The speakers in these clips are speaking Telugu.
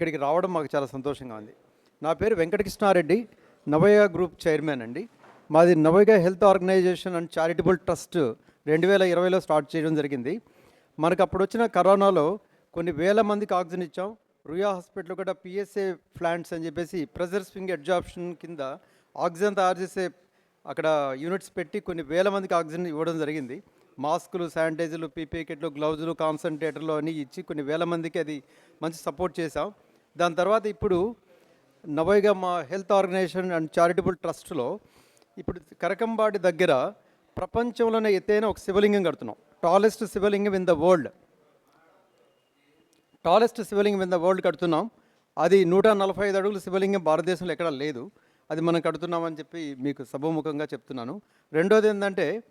ఇక్కడికి రావడం మాకు చాలా సంతోషంగా ఉంది. నా పేరు వెంకటకృష్ణారెడ్డి నవయ గ్రూప్ చైర్మన్ అండి. మాది నవయ health organisation and charitable trust రెండు వేల ఇరవైలో స్టార్ట్ చేయడం జరిగింది. మనకు అప్పుడు వచ్చిన కరోనాలో కొన్ని వేల మందికి ఆక్సిజన్ ఇచ్చాం. రుయా హాస్పిటల్ కూడా పిఎస్ఏ ప్లాంట్స్ అని చెప్పేసి ప్రెజర్ స్వింగ్ అడ్జాప్షన్ కింద ఆక్సిజన్ తయారు చేసే అక్కడ యూనిట్స్ పెట్టి కొన్ని వేల మందికి ఆక్సిజన్ ఇవ్వడం జరిగింది. మాస్కులు శానిటైజర్లు పీపీ కిట్లు గ్లౌజులు కాన్సన్ట్రేటర్లు అన్నీ ఇచ్చి కొన్ని వేల మందికి అది మంచి సపోర్ట్ చేశాం. దాని తర్వాత ఇప్పుడు నవైగా మా హెల్త్ ఆర్గనైజేషన్ అండ్ చారిటబుల్ ట్రస్ట్లో ఇప్పుడు కరకంబాడి దగ్గర ప్రపంచంలోనే ఎత్తైన ఒక శివలింగం కడుతున్నాం. Tallest shivalingam in the world tallest shivalingam in the world కడుతున్నాం. అది నూట నలభై ఐదు అడుగుల శివలింగం భారతదేశంలో ఎక్కడా లేదు. అది మనం కడుతున్నామని చెప్పి మీకు సభముఖంగా చెప్తున్నాను. రెండోది ఏంటంటే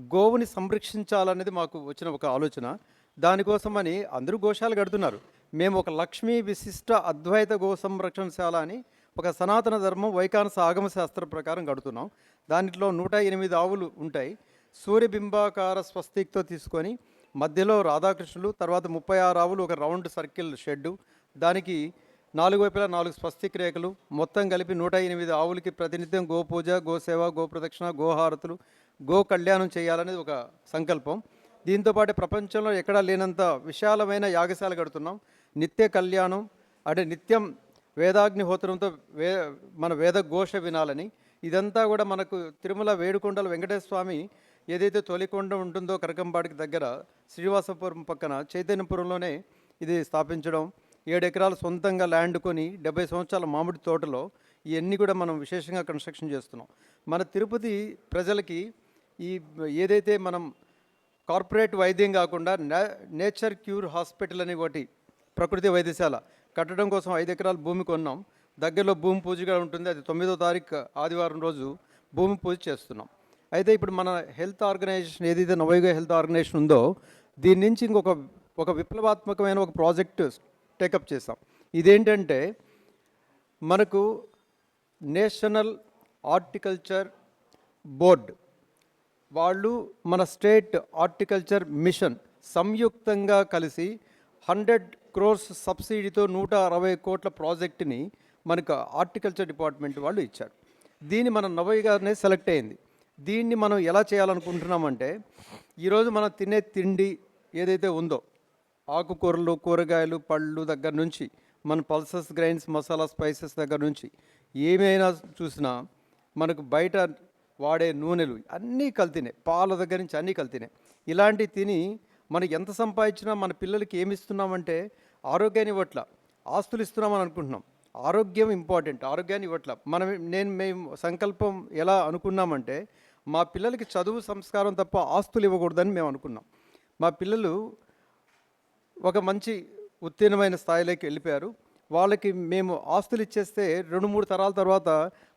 గోవుని సంరక్షించాలనేది మాకు వచ్చిన ఒక ఆలోచన. దానికోసమని అందరూ గోశాలు కడుతున్నారు. మేము ఒక లక్ష్మీ విశిష్ట అద్వైత గో సంరక్షణశాల అని ఒక సనాతన ధర్మం వైకానస ఆగమ శాస్త్ర ప్రకారం కడుతున్నాం. దాంట్లో నూట ఎనిమిది ఆవులు ఉంటాయి. సూర్యబింబాకార స్వస్తిక్తో తీసుకొని మధ్యలో రాధాకృష్ణులు తర్వాత ముప్పై ఆరు ఆవులు ఒక రౌండ్ సర్కిల్ షెడ్డు. దానికి నాలుగు వైపులా నాలుగు స్వస్తిక్ రేఖలు. మొత్తం కలిపి నూట ఎనిమిది ఆవులకి ప్రతినిత్యం గోపూజ గోసేవ గోప్రదక్షిణ గోహారతులు గో కళ్యాణం చేయాలనేది ఒక సంకల్పం. దీంతోపాటు ప్రపంచంలో ఎక్కడా లేనంత విశాలమైన యాగశాల కడుతున్నాం. నిత్య కళ్యాణం అంటే నిత్యం వేదాగ్నిహోత్రంతో వే మన వేద ఘోష వినాలని. ఇదంతా కూడా మనకు తిరుమల వేడుకొండల వెంకటేశ్వర స్వామి ఏదైతే తొలికొండ ఉంటుందో కరకంపాడికి దగ్గర శ్రీనివాసపురం పక్కన చైతన్యపురంలోనే ఇది స్థాపించడం. ఏడు ఎకరాలు సొంతంగా ల్యాండ్ కొని డెబ్బై సంవత్సరాల మామిడి తోటలో ఇవన్నీ కూడా మనం విశేషంగా కన్స్ట్రక్షన్ చేస్తున్నాం. మన తిరుపతి ప్రజలకి ఈ ఏదైతే మనం కార్పొరేట్ వైద్యం కాకుండా నే నేచర్ క్యూర్ హాస్పిటల్ అని ఒకటి ప్రకృతి వైద్యశాల. కట్టడం కోసం ఐదు ఎకరాల భూమి కొన్నాం. దగ్గరలో భూమి పూజగా ఉంటుంది. అది తొమ్మిదో తారీఖు ఆదివారం రోజు భూమి పూజ చేస్తున్నాం. అయితే ఇప్పుడు మన హెల్త్ ఆర్గనైజేషన్ ఏదైతే నవయుగ హెల్త్ ఆర్గనైజేషన్ ఉందో దీని నుంచి ఇంకొక ఒక విప్లవాత్మకమైన ఒక ప్రాజెక్ట్ టేకప్ చేసాం ఇదేంటంటే మనకు నేషనల్ హార్టికల్చర్ బోర్డ్. వాళ్ళు మన స్టేట్ హార్టికల్చర్ మిషన్ సంయుక్తంగా కలిసి హండ్రెడ్ క్రోర్స్ సబ్సిడీతో నూట అరవై కోట్ల ప్రాజెక్టుని మనకు హార్టికల్చర్ డిపార్ట్మెంట్ వాళ్ళు ఇచ్చారు. దీన్ని మన నవయ్యగానే సెలెక్ట్ అయింది. దీన్ని మనం ఎలా చేయాలనుకుంటున్నామంటే ఈరోజు మనం తినే తిండి ఏదైతే ఉందో ఆకుకూరలు కూరగాయలు పళ్ళు దగ్గర నుంచి మన పల్సస్ గ్రైన్స్ మసాలా స్పైసెస్ దగ్గర నుంచి ఏమైనా చూసినా మనకు బయట వాడే నూనెలు అన్నీ కల్తీనే. పాల దగ్గర నుంచి అన్నీ కల్తీనే. ఇలాంటివి తిని మనకి ఎంత సంపాదించినా మన పిల్లలకి ఏమి ఇస్తున్నామంటే ఆరోగ్యాన్ని ఇవ్వట్ల. ఆస్తులు ఇస్తున్నామని అనుకుంటున్నాం. ఆరోగ్యం ఇంపార్టెంట్ ఆరోగ్యాన్ని ఇవ్వట్ల. మనం నేను మేము సంకల్పం ఎలా అనుకున్నామంటే మా పిల్లలకి చదువు సంస్కారం తప్ప ఆస్తులు ఇవ్వకూడదని మేము అనుకున్నాం. మా పిల్లలు ఒక మంచి ఉత్తీర్ణమైన స్థాయిలోకి వెళ్ళిపోయారు. వాళ్ళకి మేము ఆస్తులు ఇచ్చేస్తే రెండు మూడు తరాల తర్వాత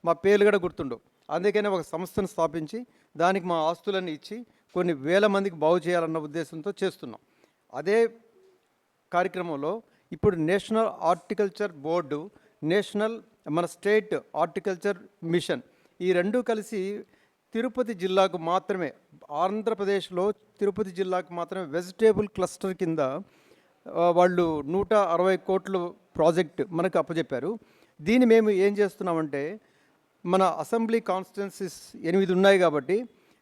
మా పేర్లు కూడా గుర్తుండవు. అందుకనే ఒక సంస్థను స్థాపించి దానికి మా ఆస్తులన్నీ ఇచ్చి కొన్ని వేల మందికి బాగు చేయాలన్న ఉద్దేశంతో చేస్తున్నాం. అదే కార్యక్రమంలో ఇప్పుడు నేషనల్ హార్టికల్చర్ బోర్డు నేషనల్ మన స్టేట్ హార్టికల్చర్ మిషన్ ఈ రెండు కలిసి తిరుపతి జిల్లాకు మాత్రమే ఆంధ్రప్రదేశ్లో తిరుపతి జిల్లాకు మాత్రమే వెజిటేబుల్ క్లస్టర్ కింద వాళ్ళు నూట అరవై కోట్ల ప్రాజెక్ట్ మనకు అప్పచెప్పారు దీన్ని మేము ఏం చేస్తున్నామంటే మన అసెంబ్లీ కాన్స్టిట్యున్సీస్ ఎనిమిది ఉన్నాయి కాబట్టి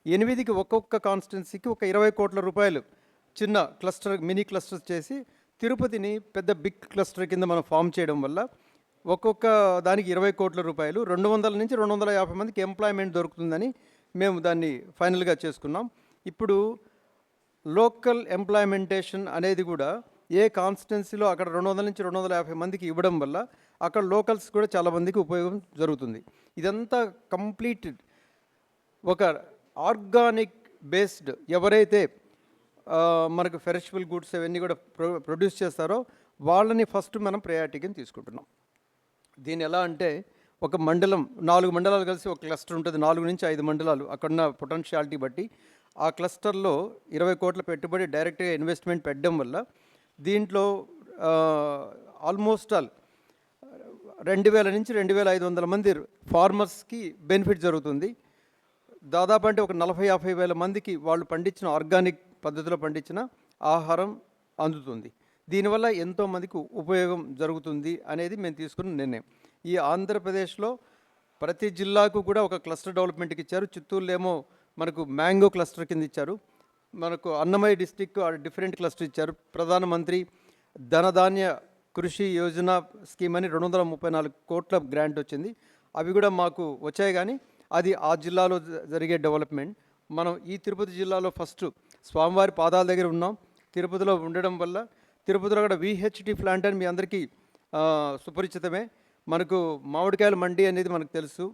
ఎనిమిదికి ఒక్కొక్క కాన్స్టిట్యున్సీకి ఒక ఇరవై కోట్ల రూపాయలు చిన్న క్లస్టర్ మినీ క్లస్టర్స్ చేసి తిరుపతిని పెద్ద బిగ్ క్లస్టర్ కింద మనం ఫామ్ చేయడం వల్ల ఒక్కొక్క దానికి ఇరవై కోట్ల రూపాయలు రెండు వందల నుంచి రెండు వందల యాభై మందికి ఎంప్లాయ్మెంట్ దొరుకుతుందని మేము దాన్ని ఫైనల్గా చేసుకున్నాం. ఇప్పుడు లోకల్ ఎంప్లాయ్మెంటేషన్ అనేది కూడా ఏ కాన్స్టిట్యున్సీలో అక్కడ రెండు వందల నుంచి రెండు వందల యాభై మందికి ఇవ్వడం వల్ల అక్కడ లోకల్స్ కూడా చాలామందికి ఉపయోగం జరుగుతుంది. ఇదంతా కంప్లీట్ ఒక ఆర్గానిక్ బేస్డ్ ఎవరైతే మనకు ఫెరిషబుల్ గుడ్స్ అవన్నీ కూడా ప్రొ ప్రొడ్యూస్ చేస్తారో వాళ్ళని ఫస్ట్ మనం ప్రయారిటీ కింద తీసుకుంటున్నాం. దీని ఎలా అంటే ఒక మండలం నాలుగు మండలాలు కలిసి ఒక క్లస్టర్ ఉంటుంది. నాలుగు నుంచి ఐదు మండలాలు. అక్కడున్న పొటెన్షియాలిటీ బట్టి ఆ క్లస్టర్లో ఇరవై కోట్ల పెట్టుబడి డైరెక్ట్గా ఇన్వెస్ట్మెంట్ పెట్టడం వల్ల దీంట్లో ఆల్మోస్ట్ ఆల్ రెండు వేల నుంచి రెండు వేల ఐదు వందల మంది ఫార్మర్స్కి బెనిఫిట్ జరుగుతుంది. దాదాపు అంటే ఒక నలభై యాభై వేల మందికి వాళ్ళు పండించిన ఆర్గానిక్ పద్ధతిలో పండించిన ఆహారం అందుతుంది. దీనివల్ల ఎంతోమందికి ఉపయోగం జరుగుతుంది అనేది మేము తీసుకున్న నిర్ణయం. ఈ ఆంధ్రప్రదేశ్లో ప్రతి జిల్లాకు కూడా ఒక క్లస్టర్ డెవలప్మెంట్కి ఇచ్చారు. చిత్తూరులో ఏమో మనకు మ్యాంగో క్లస్టర్ కింద ఇచ్చారు. మనకు అన్నమయ్య డిస్టిక్ డిఫరెంట్ క్లస్టర్ ఇచ్చారు. ప్రధానమంత్రి ధనధాన్య కృషి యోజన స్కీమ్ అని రెండు వందల ముప్పై నాలుగు కోట్ల గ్రాంట్ వచ్చింది. అవి కూడా మాకు వచ్చాయి కానీ అది ఆ జిల్లాలో జ- జరిగే డెవలప్మెంట్. మనం ఈ తిరుపతి జిల్లాలో ఫస్ట్ స్వామివారి పాదాల దగ్గర ఉన్నాం. తిరుపతిలో ఉండడం వల్ల తిరుపతిలో కూడా విహెచ్డి ప్లాంట్ అని మీ అందరికీ సుపరిచితమే. మనకు మామిడికాయల మండి అనేది మనకు తెలుసు.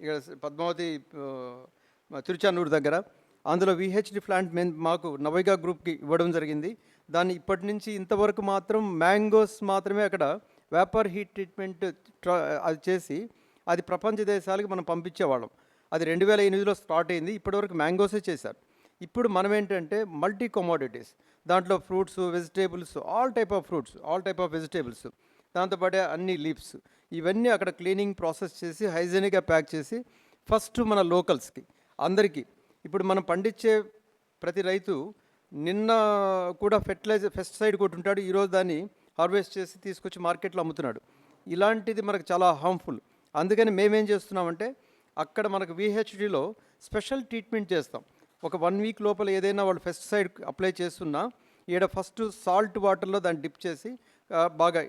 ఇక్కడ పద్మావతి తిరుచానూరు దగ్గర. అందులో విహెచ్డి ప్లాంట్ మేము మాకు నవైగా గ్రూప్కి ఇవ్వడం జరిగింది. దాన్ని ఇప్పటి నుంచి ఇంతవరకు మాత్రం మ్యాంగోస్ మాత్రమే అక్కడ వేపర్ హీట్ ట్రీట్మెంట్ అది చేసి అది ప్రపంచ దేశాలకు మనం పంపించేవాళ్ళం. అది రెండు వేల ఎనిమిదిలో స్టార్ట్ అయింది. ఇప్పటివరకు మ్యాంగోసే చేశారు. ఇప్పుడు మనం ఏంటంటే మల్టీ కమోడిటీస్ దాంట్లో fruits vegetables all type of fruits all type of vegetables దాంతోపాటే అన్ని లీవ్స్ ఇవన్నీ అక్కడ క్లీనింగ్ ప్రాసెస్ చేసి హైజీనిక్గా ప్యాక్ చేసి ఫస్ట్ మన లోకల్స్కి అందరికీ. ఇప్పుడు మనం పండించే ప్రతి రైతు నిన్న కూడా ఫెర్టిలైజర్ పెస్టిసైడ్ కొట్టుంటాడు ఈరోజు దాన్ని హార్వెస్ట్ చేసి తీసుకొచ్చి మార్కెట్లో అమ్ముతున్నాడు. ఇలాంటిది మనకు చాలా హార్మ్ఫుల్. అందుకని మేమేం చేస్తున్నామంటే అక్కడ మనకు విహెచ్డిలో స్పెషల్ ట్రీట్మెంట్ చేస్తాం. ఒక వన్ వీక్ లోపల ఏదైనా వాళ్ళు పెస్టిసైడ్ అప్లై చేస్తున్నా ఈడ ఫస్ట్ సాల్ట్ వాటర్లో దాన్ని డిప్ చేసి బాగా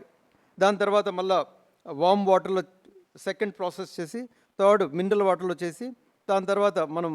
దాని తర్వాత మళ్ళా వామ్ వాటర్లో సెకండ్ ప్రాసెస్ చేసి థర్డ్ మినరల్ వాటర్లో చేసి దాని తర్వాత మనం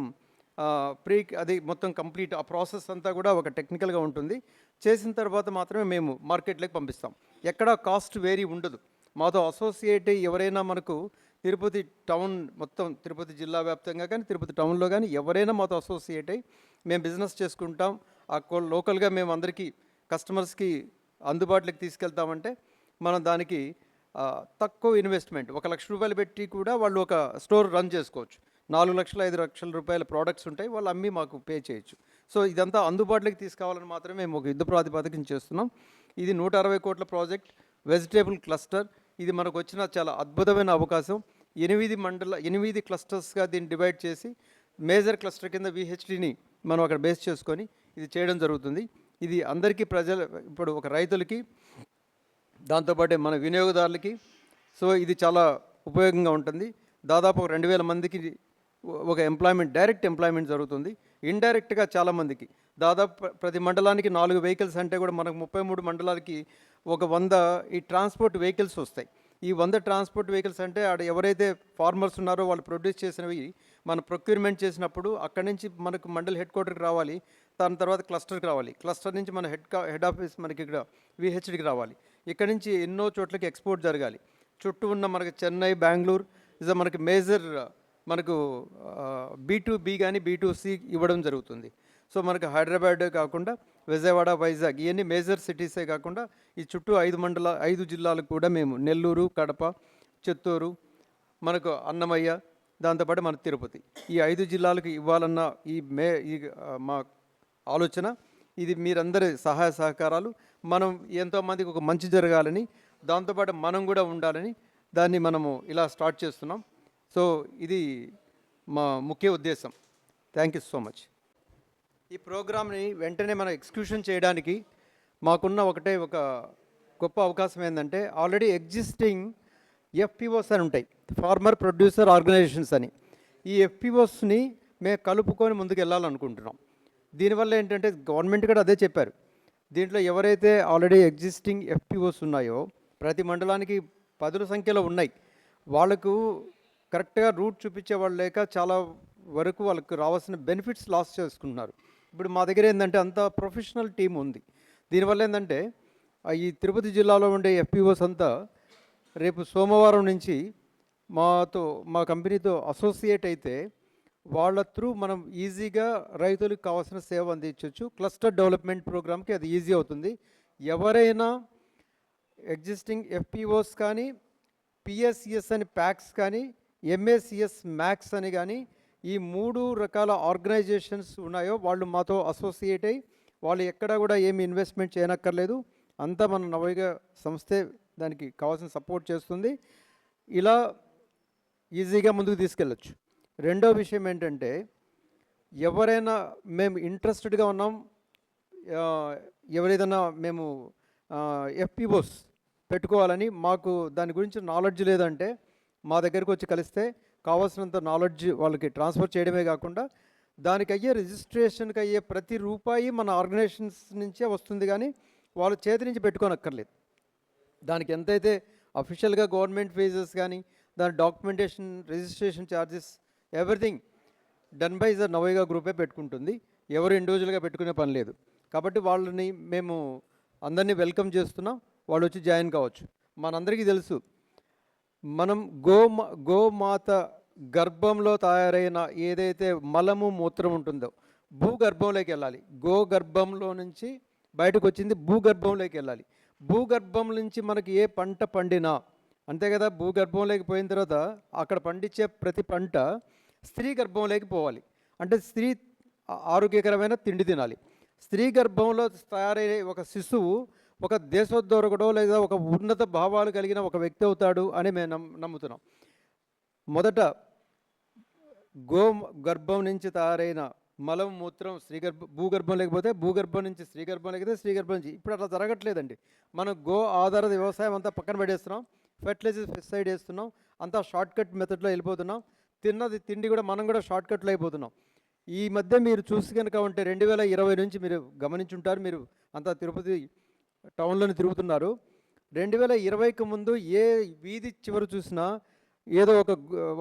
ప్రీ అది మొత్తం కంప్లీట్ ఆ ప్రాసెస్ అంతా కూడా ఒక టెక్నికల్గా ఉంటుంది. చేసిన తర్వాత మాత్రమే మేము మార్కెట్లోకి పంపిస్తాం. ఎక్కడ కాస్ట్ వేరీ ఉండదు. మాతో అసోసియేట్ ఎవరైనా మనకు తిరుపతి టౌన్ మొత్తం తిరుపతి జిల్లా వ్యాప్తంగా కానీ తిరుపతి టౌన్లో కానీ ఎవరైనా మాతో అసోసియేట్ అయ్యి మేము బిజినెస్ చేసుకుంటాం. ఆ కో- లోకల్గా మేము అందరికీ కస్టమర్స్కి అందుబాటులోకి తీసుకెళ్తామంటే మనం దానికి తక్కువ ఇన్వెస్ట్మెంట్ ఒక లక్ష రూపాయలు పెట్టి కూడా వాళ్ళు ఒక స్టోర్ రన్ చేసుకోవచ్చు. నాలుగు లక్షల ఐదు లక్షల రూపాయల ప్రోడక్ట్స్ ఉంటాయి. వాళ్ళు అమ్మి మాకు పే చేయొచ్చు. సో ఇదంతా అందుబాటులోకి తీసుకురావాలని మాత్రమే మేము ఒక యుద్ధ ప్రాతిపదికన చేస్తున్నాం. ఇది నూట అరవై కోట్ల ప్రాజెక్ట్ వెజిటేబుల్ క్లస్టర్. ఇది మనకు వచ్చిన చాలా అద్భుతమైన అవకాశం. ఎనిమిది మండల ఎనిమిది క్లస్టర్స్గా దీన్ని డివైడ్ చేసి మేజర్ క్లస్టర్ కింద విహెచ్డిని మనం అక్కడ బేస్ చేసుకొని ఇది చేయడం జరుగుతుంది. ఇది అందరికీ ప్రజల ఇప్పుడు ఒక రైతులకి దాంతోపాటే మన వినియోగదారులకి సో ఇది చాలా ఉపయోగంగా ఉంటుంది. దాదాపు ఒక రెండు వేల మందికి ఒక ఎంప్లాయ్మెంట్ డైరెక్ట్ ఎంప్లాయ్మెంట్ జరుగుతుంది. ఇండైరెక్ట్గా చాలామందికి దాదాపు ప్రతి మండలానికి నాలుగు వెహికల్స్ అంటే కూడా మనకు ముప్పై మూడు మండలాలకి ఒక వంద ఈ ట్రాన్స్పోర్ట్ వెహికల్స్ వస్తాయి. ఈ వంద ట్రాన్స్పోర్ట్ వెహికల్స్ అంటే ఆడ ఎవరైతే ఫార్మర్స్ ఉన్నారో వాళ్ళు ప్రొడ్యూస్ చేసినవి మనం ప్రొక్యూర్మెంట్ చేసినప్పుడు అక్కడి నుంచి మనకు మండల్ హెడ్ క్వార్టర్కి రావాలి. దాని తర్వాత క్లస్టర్కి రావాలి. క్లస్టర్ నుంచి మన హెడ్ హెడ్ ఆఫీస్ మనకి ఇక్కడ విహెచ్డికి రావాలి. ఇక్కడ నుంచి ఎన్నో చోట్లకి ఎక్స్పోర్ట్ జరగాలి. చుట్టూ ఉన్న మనకి చెన్నై బెంగళూరు ఇస్ మనకి మేజర్ మనకు బీ టు బి కానీ బీ టు సి ఇవ్వడం జరుగుతుంది. సో మనకు హైదరాబాద్ కాకుండా విజయవాడ వైజాగ్ ఇవన్నీ మేజర్ సిటీసే కాకుండా ఈ చుట్టూ ఐదు మండల ఐదు జిల్లాలకు కూడా మేము నెల్లూరు కడప చిత్తూరు మనకు అన్నమయ్య దాంతోపాటు మన తిరుపతి. ఈ ఐదు జిల్లాలకు ఇవ్వాలన్న ఈ మే ఈ మా ఆలోచన. ఇది మీరందరి సహాయ సహకారాలు. మనం ఎంతోమందికి ఒక మంచి జరగాలని దాంతోపాటు మనం కూడా ఉండాలని దాన్ని మనము ఇలా స్టార్ట్ చేస్తున్నాం. సో ఇది మా ముఖ్య ఉద్దేశం. Thank you so much. ఈ ప్రోగ్రామ్ని వెంటనే మనం ఎగ్జిక్యూషన్ చేయడానికి మాకున్న ఒకటే ఒక గొప్ప అవకాశం ఏంటంటే ఆల్రెడీ ఎగ్జిస్టింగ్ ఎఫ్పిఓస్ అని ఉంటాయి ఫార్మర్ ప్రొడ్యూసర్ ఆర్గనైజేషన్స్ అని. ఈ ఎఫ్పిఓస్ని మేము కలుపుకొని ముందుకు వెళ్ళాలనుకుంటున్నాం దీనివల్ల ఏంటంటే గవర్నమెంట్ కూడా అదే చెప్పారు. దీంట్లో ఎవరైతే ఆల్రెడీ ఎగ్జిస్టింగ్ ఎఫ్పిఓస్ ఉన్నాయో ప్రతి మండలానికి పదుల సంఖ్యలో ఉన్నాయి. వాళ్ళకు కరెక్ట్గా రూట్ చూపించే వాళ్ళు లేక చాలా వరకు వాళ్ళకు రావాల్సిన బెనిఫిట్స్ లాస్ చేసుకుంటున్నారు. ఇప్పుడు మా దగ్గర ఏంటంటే అంత ప్రొఫెషనల్ టీం ఉంది. దీనివల్ల ఏంటంటే ఈ తిరుపతి జిల్లాలో ఉండే ఎఫ్పిఓస్ అంతా రేపు సోమవారం నుంచి మాతో మా కంపెనీతో అసోసియేట్ అయితే వాళ్ళ త్రూ మనం ఈజీగా రైతులకు కావాల్సిన సేవ అందించవచ్చు క్లస్టర్ డెవలప్మెంట్ ప్రోగ్రామ్కి అది ఈజీ అవుతుంది. ఎవరైనా ఎగ్జిస్టింగ్ ఎఫ్పిఓస్ కానీ పిఎస్సిఎస్ అని ప్యాక్స్ కానీ ఎంఏసిఎస్ మ్యాక్స్ అని కానీ ఈ మూడు రకాల ఆర్గనైజేషన్స్ ఉన్నాయో వాళ్ళు మాతో అసోసియేట్ అయ్యి వాళ్ళు ఎక్కడ కూడా ఏమి ఇన్వెస్ట్మెంట్ చేయనక్కర్లేదు. అంతా మన నవయుగ సంస్థే దానికి కావాల్సిన సపోర్ట్ చేస్తుంది. ఇలా ఈజీగా ముందుకు తీసుకెళ్ళచ్చు. రెండో విషయం ఏంటంటే ఎవరైనా మేము ఇంట్రెస్టెడ్గా ఉన్నాం ఆ, ఎవరైనా మేము ఎఫ్పిఓస్ పెట్టుకోవాలని మాకు దాని గురించి నాలెడ్జ్ లేదంటే మా దగ్గరికి వచ్చి కలిస్తే కావాల్సినంత నాలెడ్జ్ వాళ్ళకి ట్రాన్స్ఫర్ చేయడమే కాకుండా దానికి అయ్యే రిజిస్ట్రేషన్కి అయ్యే ప్రతి రూపాయి మన ఆర్గనైజేషన్స్ నుంచే వస్తుంది కానీ వాళ్ళ చేతి నుంచి పెట్టుకోనక్కర్లేదు. దానికి ఎంతైతే అఫీషియల్గా గవర్నమెంట్ ఫీజెస్ కానీ దాని documentation registration charges everything done by the Navayuga గ్రూపే పెట్టుకుంటుంది. ఎవరు ఇండివిజువల్గా పెట్టుకునే పని లేదు. కాబట్టి వాళ్ళని మేము అందరినీ వెల్కమ్ చేస్తున్నాం. వాళ్ళు వచ్చి జాయిన్ కావచ్చు. మనందరికీ తెలుసు మనం గోమ గోమాత గర్భంలో తయారైన ఏదైతే మలము మూత్రం ఉంటుందో భూగర్భంలోకి వెళ్ళాలి. గోగర్భంలో నుంచి బయటకు వచ్చింది భూగర్భంలోకి వెళ్ళాలి. భూగర్భం నుంచి మనకి ఏ పంట పండినా అంతే కదా భూగర్భంలోకి పోయిన తర్వాత అక్కడ పండించే ప్రతి పంట స్త్రీ గర్భంలోకి పోవాలి. అంటే స్త్రీ ఆరోగ్యకరమైన తిండి తినాలి. స్త్రీ గర్భంలో తయారయ్యే ఒక శిశువు ఒక దేశోద్ధరకుడో లేదా ఒక ఉన్నత భావాలు కలిగిన ఒక వ్యక్తి అవుతాడు అని మేము నమ్ నమ్ముతున్నాం. మొదట గో గర్భం నుంచి తయారైన మలం మూత్రం శ్రీగర్భ భూగర్భం లేకపోతే భూగర్భం నుంచి శ్రీగర్భం లేకపోతే శ్రీగర్భం నుంచి. ఇప్పుడు అట్లా జరగట్లేదండి. మనం గో ఆధారిత వ్యవసాయం అంతా పక్కన పెట్టేస్తున్నాం ఫెర్టిలైజర్స్ పెస్టిసైడ్ వేస్తున్నాం అంతా షార్ట్ కట్ మెథడ్లో వెళ్ళిపోతున్నాం. తిన్నది తిండి కూడా మనం కూడా షార్ట్ కట్లో అయిపోతున్నాం. ఈ మధ్య మీరు చూసి కనుక ఉంటే రెండు వేల ఇరవై నుంచి మీరు గమనించుంటారు మీరు అంతా తిరుపతి టౌన్లోని తిరుగుతున్నారు. రెండు వేల ఇరవైకి ముందు ఏ వీధి చివరి చూసినా ఏదో ఒక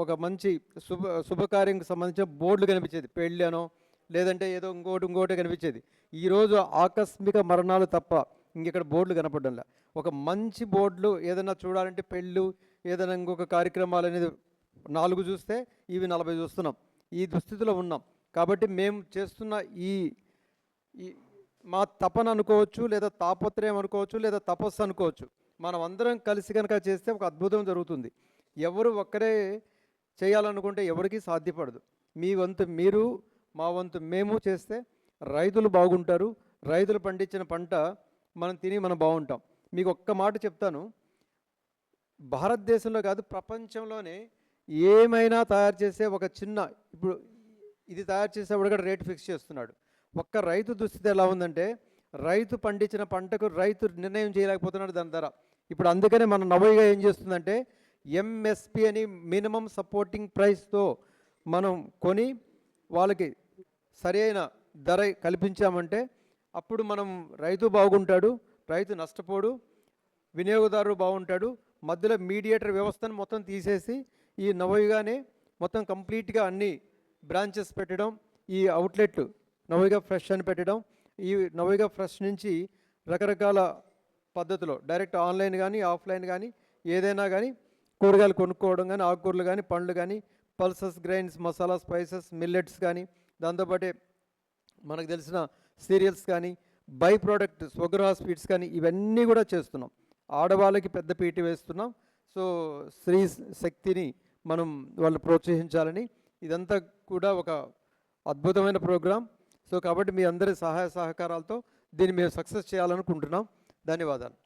ఒక మంచి శుభ శుభకార్యంకి సంబంధించిన బోర్డులు కనిపించేది. పెళ్ళి అనో లేదంటే ఏదో ఇంకోటి ఇంకోటి కనిపించేది. ఈరోజు ఆకస్మిక మరణాలు తప్ప ఇంకెక్కడ బోర్డులు కనపడంలా ఒక మంచి బోర్డులు ఏదైనా చూడాలంటే పెళ్ళు ఏదైనా ఇంకొక కార్యక్రమాలు అనేది నాలుగు చూస్తే ఇవి నలభై చూస్తున్నాం. ఈ దుస్థితిలో ఉన్నాం. కాబట్టి మేము చేస్తున్న ఈ ఈ మా తపన అనుకోవచ్చు లేదా తాపత్రయం అనుకోవచ్చు లేదా తపస్సు అనుకోవచ్చు. మనం అందరం కలిసి కనుక చేస్తే ఒక అద్భుతం జరుగుతుంది. ఎవరు ఒక్కరే చేయాలనుకుంటే ఎవరికీ సాధ్యపడదు. మీ వంతు మీరు మా వంతు మేము చేస్తే రైతులు బాగుంటారు. రైతులు పండించిన పంట మనం తిని మనం బాగుంటాం. మీకు ఒక్క మాట చెప్తాను. భారతదేశంలో కాదు ప్రపంచంలోనే ఏమైనా తయారు చేసే ఒక చిన్న ఇప్పుడు ఇది తయారు చేసేవాడు కూడా రేట్ ఫిక్స్ చేస్తున్నాడు. ఒక్క రైతు దుస్థితి ఎలా ఉందంటే రైతు పండించిన పంటకు రైతు నిర్ణయం చేయలేకపోతున్నాడు దాని ధర. ఇప్పుడు అందుకనే మన నవోయిగా ఏం చేస్తుందంటే ఎంఎస్పి అని మినిమం సపోర్టింగ్ ప్రైస్తో మనం కొని వాళ్ళకి సరైన ధర కల్పించామంటే అప్పుడు మనం రైతు బాగుంటాడు రైతు నష్టపోడు వినియోగదారుడు బాగుంటాడు మధ్యలో మీడియేటర్ వ్యవస్థను మొత్తం తీసేసి ఈ నవయుగానే మొత్తం కంప్లీట్గా అన్ని బ్రాంచెస్ పెట్టడం ఈ అవుట్లెట్ నవయుగా ఫ్రెష్ అని పెట్టడం. ఈ నవయుగా ఫ్రెష్ నుంచి రకరకాల పద్ధతిలో డైరెక్ట్ ఆన్లైన్ కానీ ఆఫ్లైన్ కానీ ఏదైనా కానీ కూరగాయలు కొనుక్కోవడం కానీ ఆకుకూరలు కానీ పండ్లు కానీ pulses grains masala spices millets కానీ దాంతోపాటే మనకు తెలిసిన సీరియల్స్ కానీ బై ప్రోడక్ట్ స్వగృహ స్వీట్స్ కానీ ఇవన్నీ కూడా చేస్తున్నాం. ఆడవాళ్ళకి పెద్ద పీట వేస్తున్నాం. సో స్త్రీ శక్తిని మనం వాళ్ళు ప్రోత్సహించాలని ఇదంతా కూడా ఒక అద్భుతమైన ప్రోగ్రాం. సో కాబట్టి మీ అందరి సహాయ సహకారాలతో దీన్ని మేము సక్సెస్ చేయాలనుకుంటున్నాం. ధన్యవాదాలు.